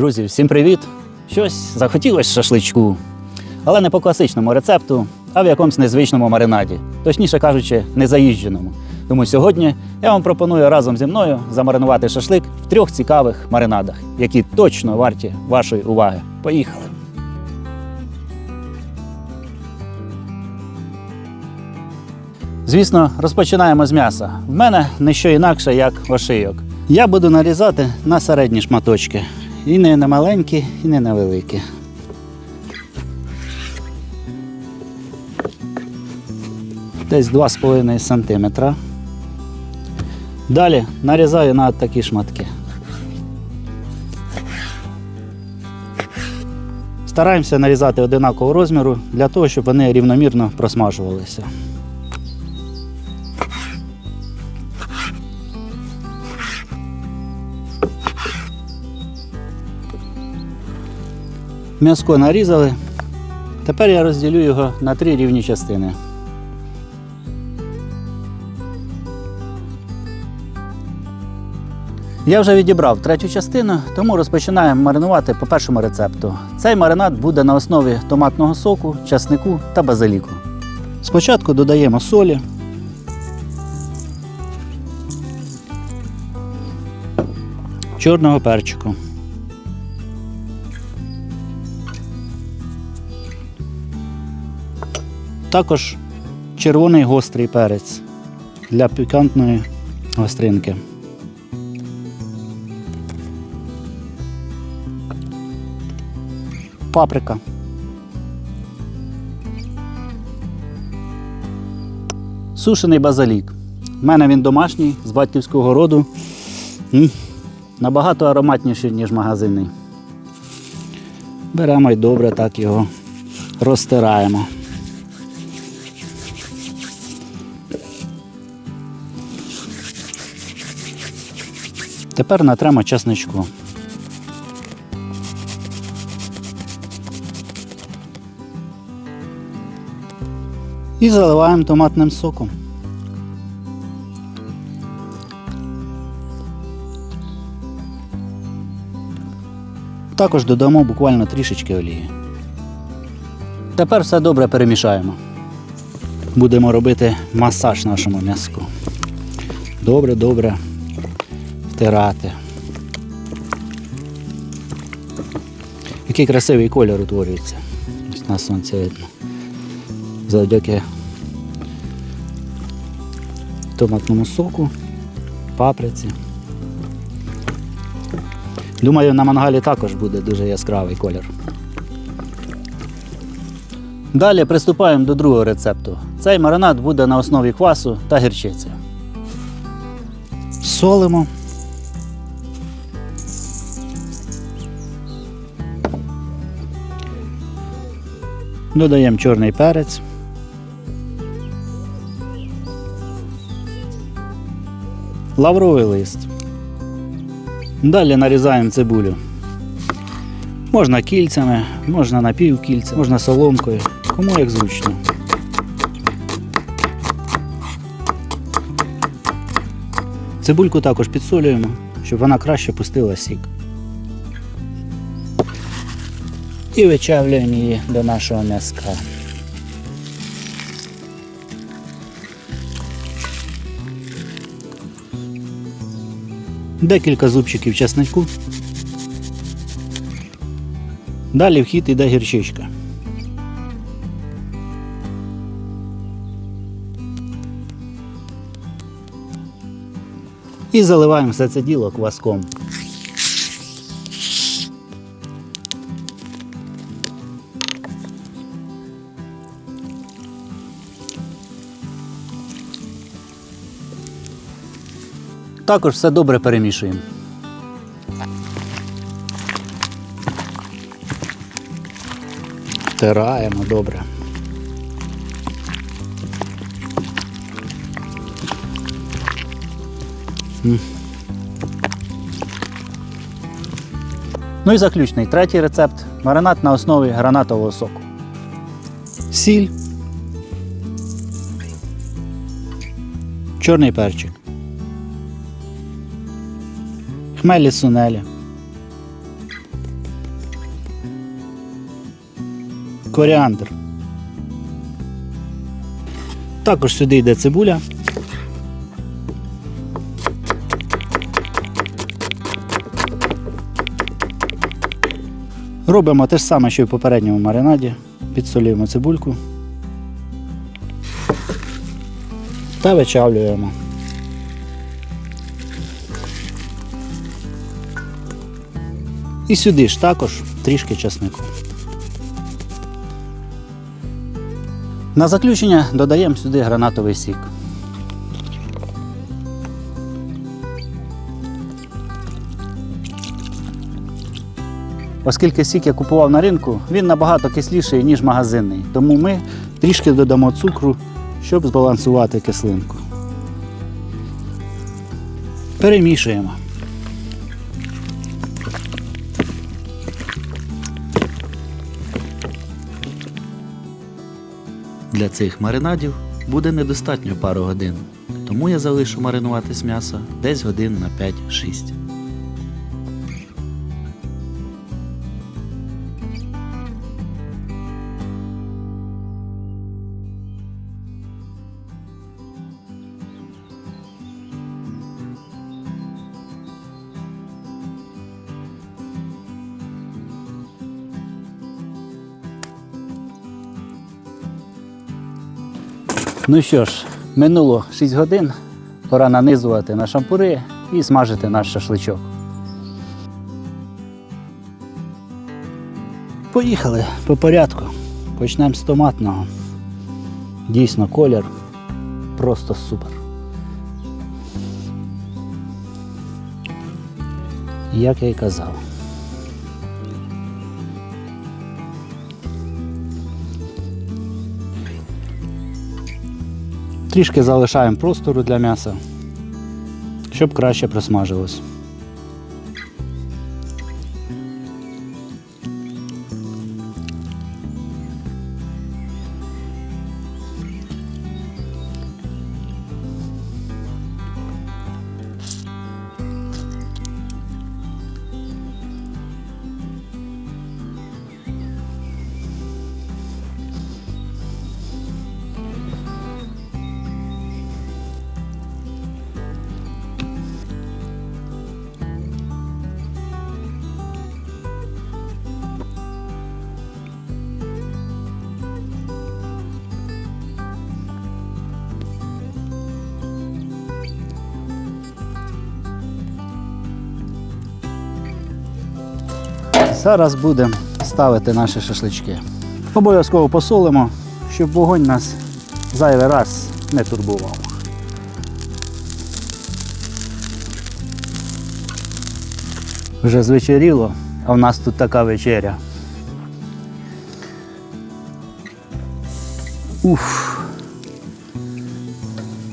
Друзі, всім привіт! Щось захотілося шашличку, але не по класичному рецепту, а в якомусь незвичному маринаді, точніше кажучи, незаїждженому. Тому сьогодні я вам пропоную разом зі мною замаринувати шашлик в трьох цікавих маринадах, які точно варті вашої уваги. Поїхали! Звісно, розпочинаємо з м'яса. В мене не що інакше, як ошийок. Я буду нарізати на середні шматочки. І не на маленькі, і не на великі. Десь 2,5 см. Далі нарізаю на такі шматки. Стараємося нарізати одинакового розміру для того, щоб вони рівномірно просмажувалися. М'яско нарізали. Тепер я розділю його на три рівні частини. Я вже відібрав третю частину, тому розпочинаємо маринувати по першому рецепту. Цей маринад буде на основі томатного соку, часнику та базиліку. Спочатку додаємо солі. Чорного перчику. Також червоний гострий перець для пікантної гостринки. Паприка. Сушений базилік. У мене він домашній з батьківського роду. Набагато ароматніший, ніж магазинний. Беремо і добре так його розтираємо. Тепер натремо чесничку. І заливаємо томатним соком. Також додамо буквально трішечки олії. Тепер все добре перемішаємо. Будемо робити масаж нашому м'язку. Добре, добре втирати. Який красивий кольор утворюється. На сонці видно. Завдяки томатному соку, паприці. Думаю, на мангалі також буде дуже яскравий колір. Далі приступаємо до другого рецепту. Цей маринад буде на основі квасу та гірчиці. Солимо. Додаємо чорний перець. Лавровий лист. Далі нарізаємо цибулю. Можна кільцями, можна напівкільця, можна соломкою, кому як зручно. Цибульку також підсолюємо, щоб вона краще пустила сік. І вичавлюємо її до нашого м'язка. Декілька зубчиків чеснику. Далі в хід іде гірчичка. І заливаємо все це діло кваском. Також все добре перемішуємо. Втираємо добре. Ну і заключний третій рецепт маринад на основі гранатового соку. Сіль. Чорний перчик. Хмелі сунелі. Коріандр. Також сюди йде цибуля. Робимо те ж саме, що і в попередньому маринаді. Підсолюємо цибульку та вичавлюємо. І сюди ж також трішки часнику. На заключення додаємо сюди гранатовий сік. Оскільки сік я купував на ринку, він набагато кисліший, ніж магазинний. Тому ми трішки додамо цукру, щоб збалансувати кислинку. Перемішуємо. Для цих маринадів буде недостатньо пару годин, тому я залишу маринуватись м'ясо десь годин на 5-6. Ну що ж, минуло 6 годин. Пора нанизувати на шампури і смажити наш шашличок. Поїхали по порядку. Почнемо з томатного. Дійсно, колір просто супер. Як я й казав. Трішки залишаємо простору для м'яса, щоб краще просмажилось. Зараз будемо ставити наші шашлички. Обов'язково посолимо, щоб вогонь нас зайвий раз не турбував. Вже звечеріло, а в нас тут така вечеря. Уф.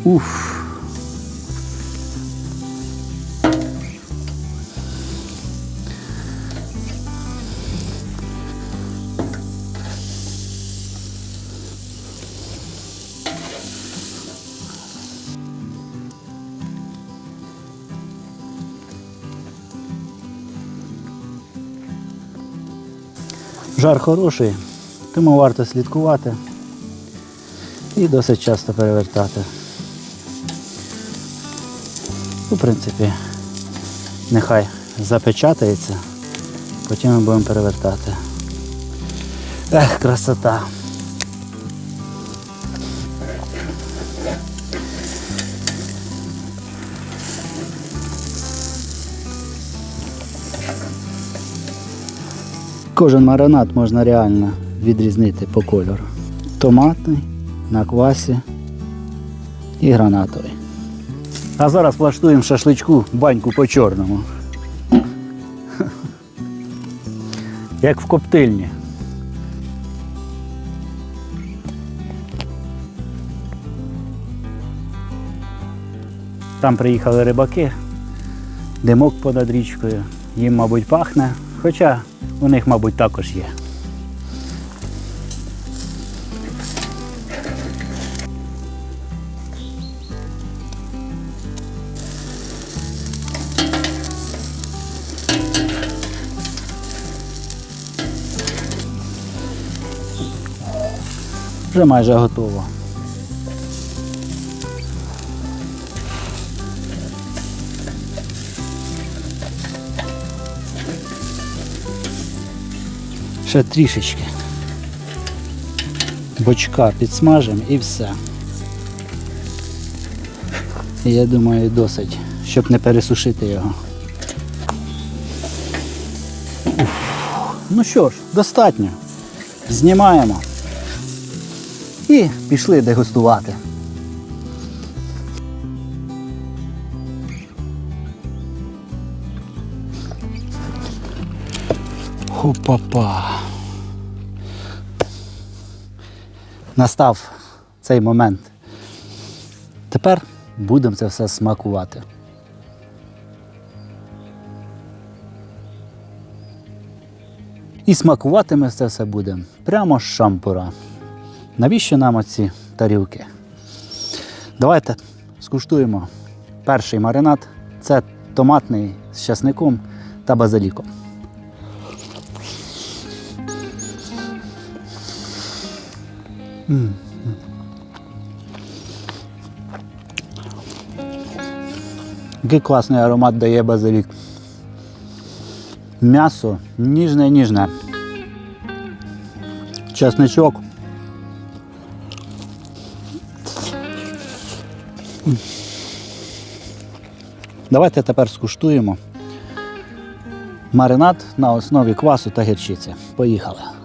Уф. Жар хороший, тому варто слідкувати і досить часто перевертати. У принципі, нехай запечатається, потім ми будемо перевертати. Ех, красота! Кожен маринад можна реально відрізнити по кольору. Томатний, на квасі і гранатовий. А зараз влаштуємо шашличку баньку по чорному. Як в коптильні. Там приїхали рибаки, димок понад річкою. Їм, мабуть, пахне, хоча у них, мабуть, також є. Вже майже готово. Ще трішечки. Бочка підсмажимо і все. Я думаю, досить, щоб не пересушити його. Ну що ж, достатньо. Знімаємо. І пішли дегустувати. Ху-па-па. Настав цей момент. Тепер будемо це все смакувати. І смакувати ми це все будемо прямо з шампура. Навіщо нам оці тарілки? Давайте скуштуємо перший маринад. Це томатний з часником та базиліком. Який класний аромат дає базилік. М'ясо ніжне, ніжне. Чесничок. Давайте тепер скуштуємо маринад на основі квасу та гірчиці. Поїхали.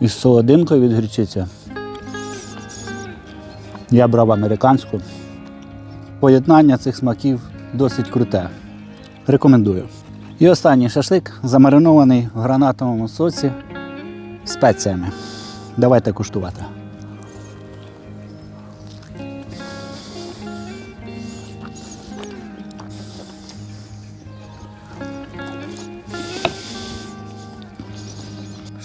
Із солодинкою від гірчиця. Я брав американську. Поєднання цих смаків досить круте. Рекомендую. І останній шашлик замаринований в гранатовому соці спеціями. Давайте куштувати.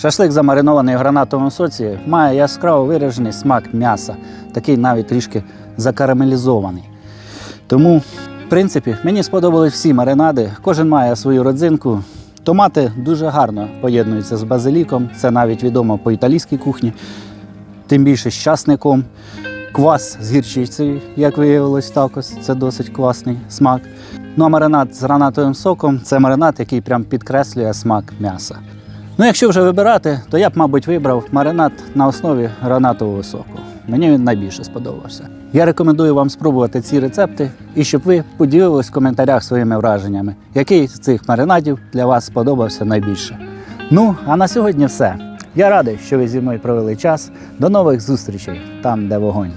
Шашлик замаринований в гранатовому соці має яскраво виражений смак м'яса, такий навіть трішки закарамелізований. Тому, в принципі, мені сподобались всі маринади. Кожен має свою родзинку. Томати дуже гарно поєднуються з базиліком. Це навіть відомо по італійській кухні, тим більше з часником. Квас з гірчицею, як виявилось, також це досить класний смак. Ну а маринад з гранатовим соком це маринад, який прям підкреслює смак м'яса. Ну, якщо вже вибирати, то я б, мабуть, вибрав маринад на основі гранатового соку. Мені він найбільше сподобався. Я рекомендую вам спробувати ці рецепти і щоб ви поділились в коментарях своїми враженнями, який з цих маринадів для вас сподобався найбільше. Ну, а на сьогодні все. Я радий, що ви зі мною провели час. До нових зустрічей там, де вогонь.